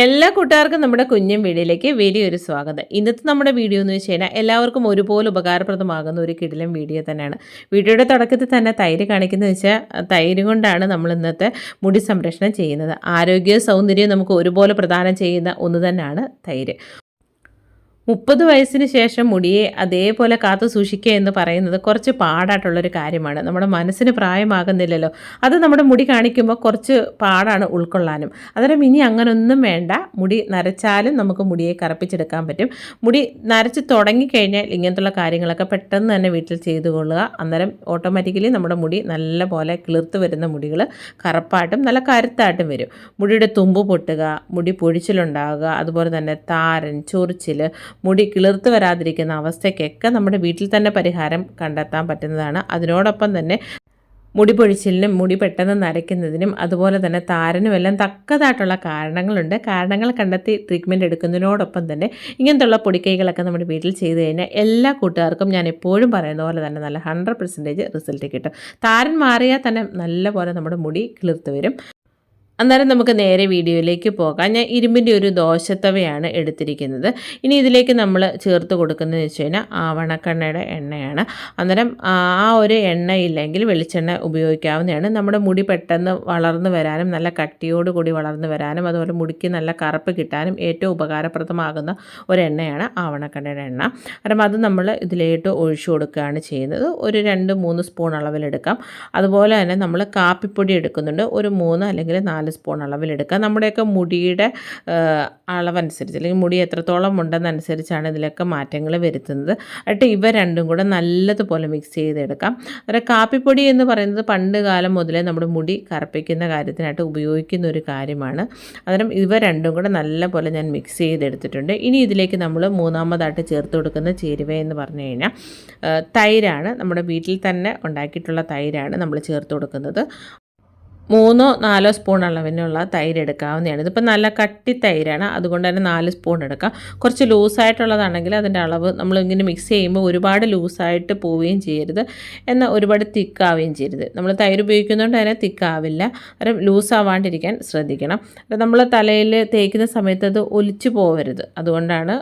എല്ലാ കൂട്ടുകാർക്കും നമ്മുടെ കുഞ്ഞും വീഡിയോയിലേക്ക് വലിയൊരു സ്വാഗതം. ഇന്നത്തെ നമ്മുടെ വീഡിയോ എന്ന് വെച്ച് കഴിഞ്ഞാൽ എല്ലാവർക്കും ഒരുപോലെ ഉപകാരപ്രദമാകുന്ന ഒരു കിടിലം വീഡിയോ തന്നെയാണ്. വീഡിയോയുടെ തുടക്കത്തിൽ തന്നെ തൈര് കാണിക്കുന്നത് വെച്ചാൽ തൈര് കൊണ്ടാണ് നമ്മൾ ഇന്നത്തെ മുടി സംരക്ഷണം ചെയ്യുന്നത്. ആരോഗ്യവും സൗന്ദര്യവും നമുക്ക് ഒരുപോലെ പ്രദാനം ചെയ്യുന്ന ഒന്ന് തന്നെയാണ് തൈര്. മുപ്പത് വയസ്സിന് ശേഷം മുടിയെ അതേപോലെ കാത്തു സൂക്ഷിക്കുക എന്ന് പറയുന്നത് കുറച്ച് പാടായിട്ടുള്ളൊരു കാര്യമാണ്. നമ്മുടെ മനസ്സിന് പ്രായമാകുന്നില്ലല്ലോ. അത് നമ്മുടെ മുടി കാണിക്കുമ്പോൾ കുറച്ച് പാടാണ് ഉൾക്കൊള്ളാനും. അന്നേരം ഇനി അങ്ങനൊന്നും വേണ്ട. മുടി നരച്ചാലും നമുക്ക് മുടിയെ കറപ്പിച്ചെടുക്കാൻ പറ്റും. മുടി നരച്ച് തുടങ്ങിക്കഴിഞ്ഞാൽ ഇങ്ങനത്തുള്ള കാര്യങ്ങളൊക്കെ പെട്ടെന്ന് തന്നെ വീട്ടിൽ ചെയ്തു കൊള്ളുക. അന്നേരം ഓട്ടോമാറ്റിക്കലി നമ്മുടെ മുടി നല്ല പോലെ കിളിർത്ത് വരുന്ന മുടികൾ കറുപ്പായിട്ടും നല്ല കരുത്തായിട്ടും വരും. മുടിയുടെ തുമ്പ് പൊട്ടുക മുടി പൊഴിച്ചിലുണ്ടാകുക അതുപോലെ തന്നെ താരൻ ചൊറിച്ചിൽ മുടി കിളിർത്ത് വരാതിരിക്കുന്ന അവസ്ഥയ്ക്കൊക്കെ നമ്മുടെ വീട്ടിൽ തന്നെ പരിഹാരം കണ്ടെത്താൻ പറ്റുന്നതാണ്. അതിനോടൊപ്പം തന്നെ മുടി പൊഴിച്ചിലിനും മുടി പെട്ടെന്ന് നരയ്ക്കുന്നതിനും അതുപോലെ തന്നെ താരനും എല്ലാം തക്കതായിട്ടുള്ള കാരണങ്ങളുണ്ട്. കാരണങ്ങൾ കണ്ടെത്തി ട്രീറ്റ്മെന്റ് എടുക്കുന്നതിനോടൊപ്പം തന്നെ ഇങ്ങനത്തുള്ള പൊടിക്കൈകളൊക്കെ നമ്മുടെ വീട്ടിൽ ചെയ്ത് കഴിഞ്ഞാൽ എല്ലാ കൂട്ടുകാർക്കും ഞാൻ എപ്പോഴും പറയുന്ന പോലെ തന്നെ നല്ല ഹൺഡ്രഡ് പെർസെന്റേജ് റിസൾട്ട് കിട്ടും. താരൻ മാറിയാൽ തന്നെ നല്ല പോലെ നമ്മുടെ മുടി കിളിർത്ത് വരും. അന്നേരം നമുക്ക് നേരെ വീഡിയോയിലേക്ക് പോകാം. ഞാൻ ഇരുമ്പിന്റെ ഒരു ദോശത്തവയാണ് എടുത്തിരിക്കുന്നത്. ഇനി ഇതിലേക്ക് നമ്മൾ ചേർത്ത് കൊടുക്കുന്നത് വെച്ച് കഴിഞ്ഞാൽ ആവണക്കെണ്ണയുടെ എണ്ണയാണ്. അന്നേരം ആ ഒരു എണ്ണ ഇല്ലെങ്കിൽ വെളിച്ചെണ്ണ ഉപയോഗിക്കാവുന്നതാണ്. നമ്മുടെ മുടി പെട്ടെന്ന് വളർന്നു വരാനും നല്ല കട്ടിയോട് കൂടി വളർന്നു വരാനും അതുപോലെ മുടിക്ക് നല്ല കറുപ്പ് കിട്ടാനും ഏറ്റവും ഉപകാരപ്രദമാകുന്ന ഒരു എണ്ണയാണ് ആവണക്കെണ്ണയുടെ എണ്ണ. കാരണം അത് നമ്മൾ ഇതിലേട്ട് ഒഴിച്ചു കൊടുക്കുകയാണ് ചെയ്യുന്നത്. ഒരു രണ്ട് മൂന്ന് സ്പൂൺ അളവിലെടുക്കാം. അതുപോലെ തന്നെ നമ്മൾ കാപ്പിപ്പൊടി എടുക്കുന്നുണ്ട്. ഒരു മൂന്ന് അല്ലെങ്കിൽ നാല് നാല് സ്പൂൺ അളവിലെടുക്കുക. നമ്മുടെയൊക്കെ മുടിയുടെ അളവനുസരിച്ച് അല്ലെങ്കിൽ മുടി എത്രത്തോളം ഉണ്ടെന്നനുസരിച്ചാണ് ഇതിലൊക്കെ മാറ്റങ്ങൾ വരുത്തുന്നത്. എന്നിട്ട് ഇവ രണ്ടും കൂടെ നല്ലതുപോലെ മിക്സ് ചെയ്തെടുക്കാം. അന്നേരം കാപ്പിപ്പൊടി എന്ന് പറയുന്നത് പണ്ട് കാലം മുതലേ നമ്മുടെ മുടി കറുപ്പിക്കുന്ന കാര്യത്തിനായിട്ട് ഉപയോഗിക്കുന്ന ഒരു കാര്യമാണ്. അന്നേരം ഇവ രണ്ടും കൂടെ നല്ലപോലെ ഞാൻ മിക്സ് ചെയ്തെടുത്തിട്ടുണ്ട്. ഇനി ഇതിലേക്ക് നമ്മൾ മൂന്നാമതായിട്ട് ചേർത്ത് കൊടുക്കുന്ന ചേരുവ എന്ന് പറഞ്ഞു കഴിഞ്ഞാൽ തൈരാണ്. നമ്മുടെ വീട്ടിൽ തന്നെ ഉണ്ടാക്കിയിട്ടുള്ള തൈരാണ് നമ്മൾ ചേർത്ത് കൊടുക്കുന്നത്. മൂന്നോ നാലോ സ്പൂൺ അളവിനുള്ള തൈര് എടുക്കാവുന്നതാണ്. ഇതിപ്പോൾ നല്ല കട്ടി തൈരാണ്. അതുകൊണ്ട് തന്നെ നാല് സ്പൂൺ എടുക്കാം. കുറച്ച് ലൂസായിട്ടുള്ളതാണെങ്കിൽ അതിന്റെ അളവ് നമ്മളിങ്ങനെ മിക്സ് ചെയ്യുമ്പോൾ ഒരുപാട് ലൂസായിട്ട് പോവുകയും ചെയ്യരുത്. എന്നാൽ ഒരുപാട് തിക്കാവുകയും ചെയ്യരുത്. നമ്മൾ തൈര് ഉപയോഗിക്കുന്നതുകൊണ്ട് തന്നെ തിക്കാവില്ല അന്നേരം ലൂസാവാണ്ടിരിക്കാൻ ശ്രദ്ധിക്കണം. നമ്മൾ തലയിൽ തേക്കുന്ന സമയത്ത് അത് ഒലിച്ചു പോവരുത്. അതുകൊണ്ടാണ്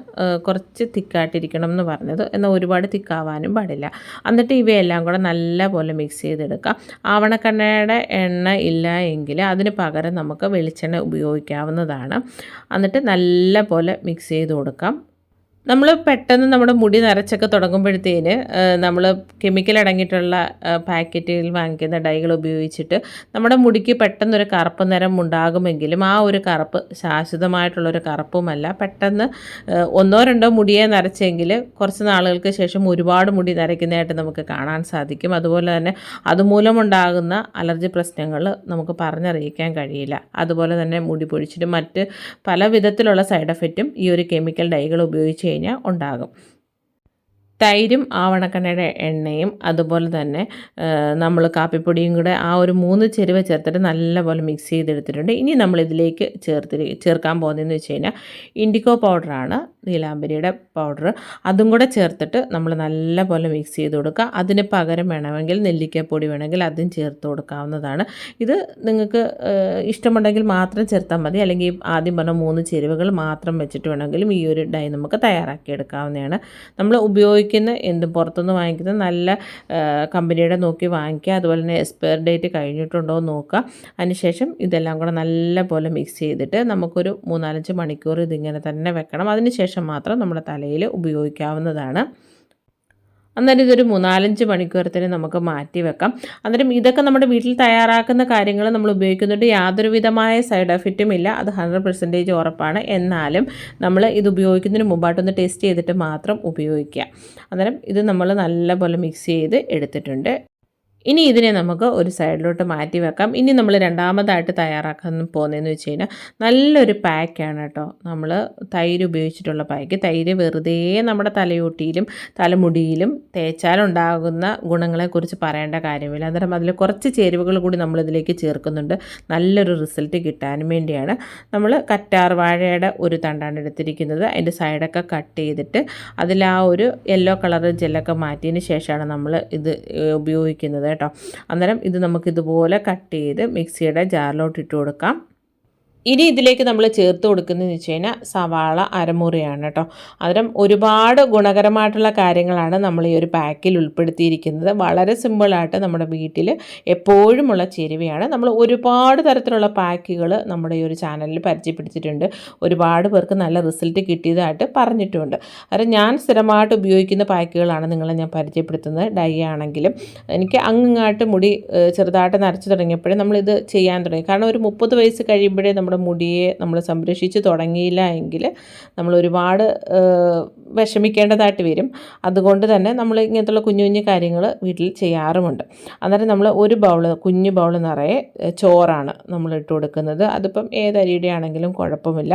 കുറച്ച് തിക്കായിട്ടിരിക്കണം എന്ന് പറഞ്ഞത്. എന്നാൽ ഒരുപാട് തിക്കാവാനും പാടില്ല. എന്നിട്ട് ഇവയെല്ലാം കൂടെ നല്ല പോലെ മിക്സ് ചെയ്തെടുക്കാം. ആവണക്കണ്ണയുടെ എണ്ണ ഇല്ല എങ്കിൽ അതിന് പകരം നമുക്ക് വെളിച്ചെണ്ണ ഉപയോഗിക്കാവുന്നതാണ്. എന്നിട്ട് നല്ല പോലെ മിക്സ് ചെയ്ത് കൊടുക്കാം. നമ്മൾ പെട്ടെന്ന് നമ്മുടെ മുടി നരച്ചൊക്കെ തുടങ്ങുമ്പോഴത്തേന് നമ്മൾ കെമിക്കൽ അടങ്ങിയിട്ടുള്ള പാക്കറ്റിൽ വാങ്ങിക്കുന്ന ഡൈകൾ ഉപയോഗിച്ചിട്ട് നമ്മുടെ മുടിക്ക് പെട്ടെന്നൊരു കറുപ്പ് നിറം ഉണ്ടാകുമെങ്കിലും ആ ഒരു കറുപ്പ് ശാശ്വതമായിട്ടുള്ളൊരു കറുപ്പുമല്ല. പെട്ടെന്ന് ഒന്നോ രണ്ടോ മുടിയെ നരച്ചെങ്കിൽ കുറച്ച് നാളുകൾക്ക് ശേഷം ഒരുപാട് മുടി നരയ്ക്കുന്നതായിട്ട് നമുക്ക് കാണാൻ സാധിക്കും. അതുപോലെ തന്നെ അതുമൂലമുണ്ടാകുന്ന അലർജി പ്രശ്നങ്ങൾ നമുക്ക് പറഞ്ഞറിയിക്കാൻ കഴിയില്ല. അതുപോലെ തന്നെ മുടി പൊഴിച്ചിട്ട് മറ്റ് പല വിധത്തിലുള്ള സൈഡ് എഫക്റ്റും ഈ ഒരു കെമിക്കൽ ഡൈകൾ ഉപയോഗിച്ച് കഴിഞ്ഞാൽ ഉണ്ടാകും. തൈരും ആവണക്കണ്ണയുടെ എണ്ണയും അതുപോലെ തന്നെ നമ്മൾ കാപ്പിപ്പൊടിയും കൂടെ ആ ഒരു മൂന്ന് ചെരുവ ചേർത്തിട്ട് നല്ലപോലെ മിക്സ് ചെയ്തെടുത്തിട്ടുണ്ട്. ഇനി നമ്മളിതിലേക്ക് ചേർത്ത് ചേർക്കാൻ പോകുന്നതെന്ന് വെച്ച് കഴിഞ്ഞാൽ ഇൻഡിക്കോ പൗഡറാണ് നീലാംബരിയുടെ പൗഡർ അതും കൂടെ ചേർത്തിട്ട് നമ്മൾ നല്ലപോലെ മിക്സ് ചെയ്ത് കൊടുക്കുക. അതിന് പകരം വേണമെങ്കിൽ നെല്ലിക്കപ്പൊടി വേണമെങ്കിൽ അതും ചേർത്ത് കൊടുക്കാവുന്നതാണ്. ഇത് നിങ്ങൾക്ക് ഇഷ്ടമുണ്ടെങ്കിൽ മാത്രം ചേർത്താൽ മതി. അല്ലെങ്കിൽ ആദ്യം പറഞ്ഞ മൂന്ന് ചേരുവകൾ മാത്രം വെച്ചിട്ട് വേണമെങ്കിലും ഈ ഒരു ഡൈ നമുക്ക് തയ്യാറാക്കി എടുക്കാവുന്നതാണ് നമ്മൾ ഉപയോഗിക്കുന്ന ഉപയോഗിക്കുന്ന എന്തും പുറത്തുനിന്ന് വാങ്ങിക്കുന്ന നല്ല കമ്പനിയുടെ നോക്കി വാങ്ങിക്കുക. അതുപോലെ തന്നെ എക്സ്പയർ ഡേറ്റ് കഴിഞ്ഞിട്ടുണ്ടോ എന്ന് നോക്കുക. അതിനുശേഷം ഇതെല്ലാം കൂടെ നല്ല പോലെ മിക്സ് ചെയ്തിട്ട് നമുക്കൊരു മൂന്നാലഞ്ച് മണിക്കൂർ ഇതിങ്ങനെ തന്നെ വെക്കണം. അതിനുശേഷം മാത്രം നമ്മുടെ തലയിൽ ഉപയോഗിക്കാവുന്നതാണ്. അന്നേരം ഇതൊരു മൂന്നാലഞ്ച് മണിക്കൂറത്തിന് നമുക്ക് മാറ്റി വെക്കാം. അന്നേരം ഇതൊക്കെ നമ്മുടെ വീട്ടിൽ തയ്യാറാക്കുന്ന കാര്യങ്ങൾ നമ്മൾ ഉപയോഗിക്കുന്നുണ്ട്. യാതൊരു വിധമായ സൈഡ് എഫക്റ്റും ഇല്ല. അത് ഹൺഡ്രഡ് പെർസെന്റേജ് ഉറപ്പാണ്. എന്നാലും നമ്മൾ ഇത് ഉപയോഗിക്കുന്നതിന് മുമ്പായിട്ടൊന്ന് ടേസ്റ്റ് ചെയ്തിട്ട് മാത്രം ഉപയോഗിക്കുക. അന്നേരം ഇത് നമ്മൾ നല്ലപോലെ മിക്സ് ചെയ്ത് എടുത്തിട്ടുണ്ട്. ഇനി ഇതിനെ നമുക്ക് ഒരു സൈഡിലോട്ട് മാറ്റി വെക്കാം. ഇനി നമ്മൾ രണ്ടാമതായിട്ട് തയ്യാറാക്കാൻ പോകുന്നതെന്ന് വെച്ച് കഴിഞ്ഞാൽ നല്ലൊരു പാക്കാണ് കേട്ടോ. നമ്മൾ തൈര് ഉപയോഗിച്ചിട്ടുള്ള പാക്ക് തൈര് വെറുതെ നമ്മുടെ തലയോട്ടിയിലും തലമുടിയിലും തേച്ചാലുണ്ടാകുന്ന ഗുണങ്ങളെക്കുറിച്ച് പറയേണ്ട കാര്യമില്ല. അന്നേരം അതിൽ കുറച്ച് ചേരുവകൾ കൂടി നമ്മളിതിലേക്ക് ചേർക്കുന്നുണ്ട്. നല്ലൊരു റിസൾട്ട് കിട്ടാനും വേണ്ടിയാണ്. നമ്മൾ കറ്റാർ വാഴയുടെ ഒരു തണ്ടാണ് എടുത്തിരിക്കുന്നത്. അതിന്റെ സൈഡൊക്കെ കട്ട് ചെയ്തിട്ട് അതിൽ ആ ഒരു യെല്ലോ കളർ ജെല്ലൊക്കെ മാറ്റിയതിന് ശേഷമാണ് നമ്മൾ ഇത് ഉപയോഗിക്കുന്നത്. കേട്ടോ. അന്നേരം ഇത് നമുക്കിതുപോലെ കട്ട് ചെയ്ത് മിക്സിയുടെ ജാറിലോട്ട് ഇട്ട് കൊടുക്കാം. ഇനി ഇതിലേക്ക് നമ്മൾ ചേർത്ത് കൊടുക്കുന്നതെന്ന് വെച്ച് കഴിഞ്ഞാൽ സവാള അരമുറിയാണ് കേട്ടോ അതിനും ഒരുപാട് ഗുണകരമായിട്ടുള്ള കാര്യങ്ങളാണ് നമ്മൾ ഈ ഒരു പാക്കിൽ ഉൾപ്പെടുത്തിയിരിക്കുന്നത്. വളരെ സിമ്പിളായിട്ട് നമ്മുടെ വീട്ടിൽ എപ്പോഴുമുള്ള ചേരുവയാണ്. നമ്മൾ ഒരുപാട് തരത്തിലുള്ള പാക്കുകൾ നമ്മുടെ ഈ ഒരു ചാനലിൽ പരിചയപ്പെടുത്തിയിട്ടുണ്ട്. ഒരുപാട് പേർക്ക് നല്ല റിസൾട്ട് കിട്ടിയതായിട്ട് പറഞ്ഞിട്ടുണ്ട്. അതായത് ഞാൻ സ്ഥിരമായിട്ട് ഉപയോഗിക്കുന്ന പാക്കുകളാണ് നിങ്ങളെ ഞാൻ പരിചയപ്പെടുത്തുന്നത്. ഡൈ ആണെങ്കിലും എനിക്ക് അങ്ങാട്ട് മുടി ചെറുതായിട്ട് നരച്ചു തുടങ്ങിയപ്പോഴേ നമ്മളിത് ചെയ്യാൻ തുടങ്ങി. കാരണം ഒരു മുപ്പത് വയസ്സ് കഴിയുമ്പോഴേ നമ്മൾ നമ്മുടെ മുടിയെ നമ്മൾ സംരക്ഷിച്ച് തുടങ്ങിയില്ല എങ്കിൽ നമ്മൾ ഒരുപാട് വിഷമിക്കേണ്ടതായിട്ട് വരും. അതുകൊണ്ട് തന്നെ നമ്മൾ ഇങ്ങനത്തുള്ള കുഞ്ഞു കുഞ്ഞു കാര്യങ്ങൾ വീട്ടിൽ ചെയ്യാറുമുണ്ട്. അന്നേരം നമ്മൾ ഒരു ബൗൾ കുഞ്ഞു ബൗൾ നിറയെ ചോറാണ് നമ്മൾ ഇട്ട് കൊടുക്കുന്നത്. അതിപ്പം ഏതരിയുടെ ആണെങ്കിലും കുഴപ്പമില്ല.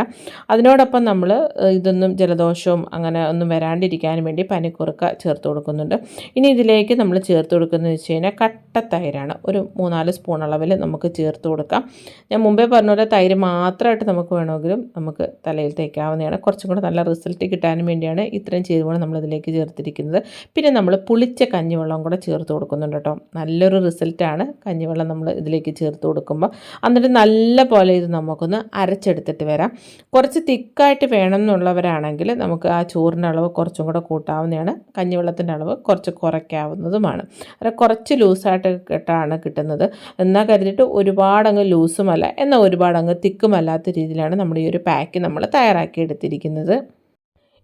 അതിനോടൊപ്പം നമ്മൾ ഇതൊന്നും ജലദോഷവും അങ്ങനെ ഒന്നും വരാണ്ടിരിക്കാനും വേണ്ടി പനിക്കുറുക്ക ചേർത്ത് കൊടുക്കുന്നുണ്ട്. ഇനി ഇതിലേക്ക് നമ്മൾ ചേർത്ത് കൊടുക്കുന്നത് വെച്ച് കഴിഞ്ഞാൽ കട്ട തൈരാണ്. ഒരു മൂന്നാൽ സ്പൂൺ അളവിൽ നമുക്ക് ചേർത്ത് കൊടുക്കാം. ഞാൻ മുമ്പേ പറഞ്ഞ പോലെ തൈര് മാത്രമായിട്ട് നമുക്ക് വേണമെങ്കിലും നമുക്ക് തലയിൽ തേക്കാവുന്നതാണ്. കുറച്ചും കൂടെ നല്ല റിസൾട്ട് കിട്ടാനും വേണ്ടിയാണ് ഇത്രയും ചേരുവകൾ നമ്മളിതിലേക്ക് ചേർത്തിരിക്കുന്നത്. പിന്നെ നമ്മൾ പുളിച്ച കഞ്ഞിവെള്ളം കൂടെ ചേർത്ത് കൊടുക്കുന്നുണ്ട് കേട്ടോ. നല്ലൊരു റിസൾട്ടാണ് കഞ്ഞിവെള്ളം നമ്മൾ ഇതിലേക്ക് ചേർത്ത് കൊടുക്കുമ്പോൾ. എന്നിട്ട് നല്ല പോലെ ഇത് നമുക്കൊന്ന് അരച്ചെടുത്തിട്ട് വരാം. കുറച്ച് തിക്കായിട്ട് വേണം എന്നുള്ളവരാണെങ്കിൽ നമുക്ക് ആ ചോറിന്റെ അളവ് കുറച്ചും കൂടെ കൂട്ടാവുന്നതാണ്. കഞ്ഞിവെള്ളത്തിന്റെ അളവ് കുറച്ച് കുറയ്ക്കാവുന്നതുമാണ്. അത് കുറച്ച് ലൂസായിട്ട് കിട്ടാണ് കിട്ടുന്നത്. എന്നാൽ കരുതിയിട്ട് ഒരുപാടങ്ങ് ലൂസുമല്ല. എന്നാൽ ഒരുപാടങ്ങ് തിക്കുമല്ലാത്ത രീതിയിലാണ് നമ്മൾ ഈ ഒരു പാക്ക് നമ്മൾ തയ്യാറാക്കി എടുത്തിരിക്കുന്നത്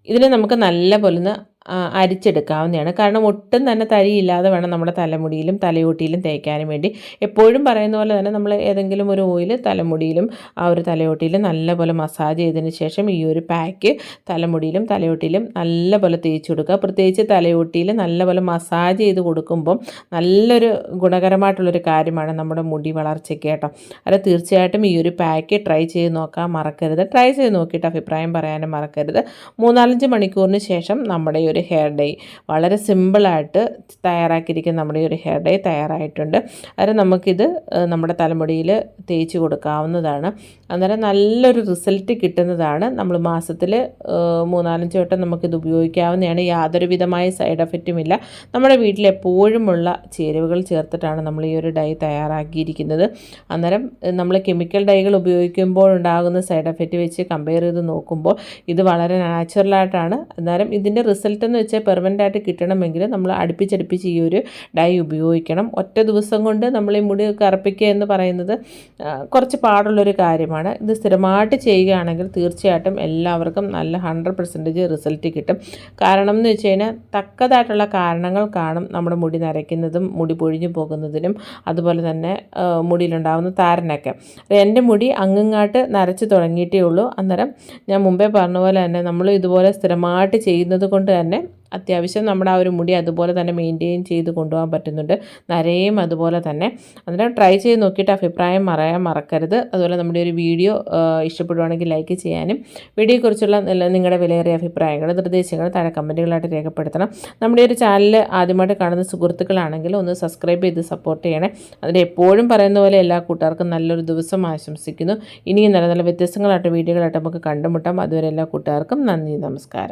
ഇതിനെ നമുക്ക് നല്ല പോലെ അരിച്ചെടുക്കാവുന്നതാണ്. കാരണം ഒട്ടും തന്നെ തരിയില്ലാതെ വേണം നമ്മുടെ തലമുടിയിലും തലയോട്ടിയിലും തേക്കാനും വേണ്ടി. എപ്പോഴും പറയുന്ന പോലെ തന്നെ നമ്മൾ ഏതെങ്കിലും ഒരു ഓയിൽ തലമുടിയിലും ആ ഒരു തലയോട്ടിയിലും നല്ലപോലെ മസാജ് ചെയ്തതിന് ശേഷം ഈ ഒരു പാക്ക് തലമുടിയിലും തലയോട്ടിയിലും നല്ലപോലെ തേച്ച് കൊടുക്കുക. പ്രത്യേകിച്ച് തലയോട്ടിയിൽ നല്ലപോലെ മസാജ് ചെയ്ത് കൊടുക്കുമ്പം നല്ലൊരു ഗുണകരമായിട്ടുള്ളൊരു കാര്യമാണ് നമ്മുടെ മുടി വളർച്ചയ്ക്ക് കേട്ടോ. അത് തീർച്ചയായിട്ടും ഈ ഒരു പാക്ക് ട്രൈ ചെയ്ത് നോക്കാൻ മറക്കരുത്. ട്രൈ ചെയ്ത് നോക്കിയിട്ട് അഭിപ്രായം പറയാനും മറക്കരുത്. മൂന്നാലഞ്ച് മണിക്കൂറിന് ശേഷം നമ്മുടെ ഒരു ഹെയർ ഡേ വളരെ സിമ്പിളായിട്ട് തയ്യാറാക്കിയിരിക്കുന്ന നമ്മുടെ ഈ ഒരു ഹെയർ ഡേ തയ്യാറായിട്ടുണ്ട്. അന്നേരം നമുക്കിത് നമ്മുടെ തലമുടിയിൽ തേച്ച് കൊടുക്കാവുന്നതാണ്. അന്നേരം നല്ലൊരു റിസൾട്ട് കിട്ടുന്നതാണ്. നമ്മൾ മാസത്തിൽ മൂന്നാലഞ്ച് വട്ടം നമുക്കിത് ഉപയോഗിക്കാവുന്നതാണ്. യാതൊരു വിധമായ സൈഡ് എഫക്റ്റും ഇല്ല. നമ്മുടെ വീട്ടിലെപ്പോഴുമുള്ള ചേരുവകൾ ചേർത്തിട്ടാണ് നമ്മൾ ഈ ഒരു ഡൈ തയ്യാറാക്കിയിരിക്കുന്നത്. അന്നേരം നമ്മൾ കെമിക്കൽ ഡൈകൾ ഉപയോഗിക്കുമ്പോൾ ഉണ്ടാകുന്ന സൈഡ് എഫക്റ്റ് വെച്ച് കമ്പയർ ചെയ്ത് നോക്കുമ്പോൾ ഇത് വളരെ നാച്ചുറലായിട്ടാണ് അന്നേരം ഇതിന്റെ റിസൾട്ട് എന്ന് വെച്ചാൽ പെർമനന്റ് ആയിട്ട് കിട്ടണമെങ്കിൽ നമ്മൾ അടുപ്പിച്ചടുപ്പിച്ച് ഈ ഒരു ഡൈ ഉപയോഗിക്കണം. ഒറ്റ ദിവസം കൊണ്ട് നമ്മൾ ഈ മുടി കറുപ്പിക്കുക എന്ന് പറയുന്നത് കുറച്ച് പാടുള്ളൊരു കാര്യമാണ്. ഇത് സ്ഥിരമായിട്ട് ചെയ്യുകയാണെങ്കിൽ തീർച്ചയായിട്ടും എല്ലാവർക്കും നല്ല ഹൺഡ്രഡ് പെർസെന്റേജ് റിസൾട്ട് കിട്ടും. കാരണം എന്ന് വെച്ച് കഴിഞ്ഞാൽ തക്കതായിട്ടുള്ള കാരണങ്ങൾ കാണും നമ്മുടെ മുടി നരയ്ക്കുന്നതും മുടി പൊഴിഞ്ഞു പോകുന്നതിനും അതുപോലെ തന്നെ മുടിയിലുണ്ടാകുന്ന താരനൊക്കെ. എന്റെ മുടി അങ്ങങ്ങാട്ട് നരച്ച് തുടങ്ങിയിട്ടേ ഉള്ളൂ. അന്നേരം ഞാൻ മുമ്പേ പറഞ്ഞ പോലെ തന്നെ നമ്മൾ ഇതുപോലെ സ്ഥിരമായിട്ട് ചെയ്യുന്നത് കൊണ്ട് തന്നെ അത്യാവശ്യം നമ്മുടെ ആ ഒരു മുടി അതുപോലെ തന്നെ മെയിന്റെയിൻ ചെയ്ത് കൊണ്ടുപോകാൻ പറ്റുന്നുണ്ട്. നരയും അതുപോലെ തന്നെ. അന്നേരം ട്രൈ ചെയ്ത് നോക്കിയിട്ട് അഭിപ്രായം പറയാൻ മറക്കരുത്. അതുപോലെ നമ്മുടെ ഒരു വീഡിയോ ഇഷ്ടപ്പെടുവാണെങ്കിൽ ലൈക്ക് ചെയ്യാനും വീഡിയോയെക്കുറിച്ചുള്ള നിങ്ങളുടെ വിലയേറിയ അഭിപ്രായങ്ങൾ നിർദ്ദേശങ്ങൾ താഴെ കമന്റുകളായിട്ട് രേഖപ്പെടുത്തണം. നമ്മുടെ ഒരു ചാനൽ ആദ്യമായിട്ട് കാണുന്ന സുഹൃത്തുക്കളാണെങ്കിൽ ഒന്ന് സബ്സ്ക്രൈബ് ചെയ്ത് സപ്പോർട്ട് ചെയ്യണേ. അതിന് എപ്പോഴും പറയുന്ന പോലെ എല്ലാ കൂട്ടുകാർക്കും നല്ലൊരു ദിവസം ആശംസിക്കുന്നു. ഇനിയും നല്ല നല്ല വ്യത്യസ്തങ്ങളായിട്ട് വീഡിയോകളായിട്ട് നമുക്ക് കണ്ടുമുട്ടാം. അതുവരെ എല്ലാ കൂട്ടുകാർക്കും നന്ദി നമസ്കാരം.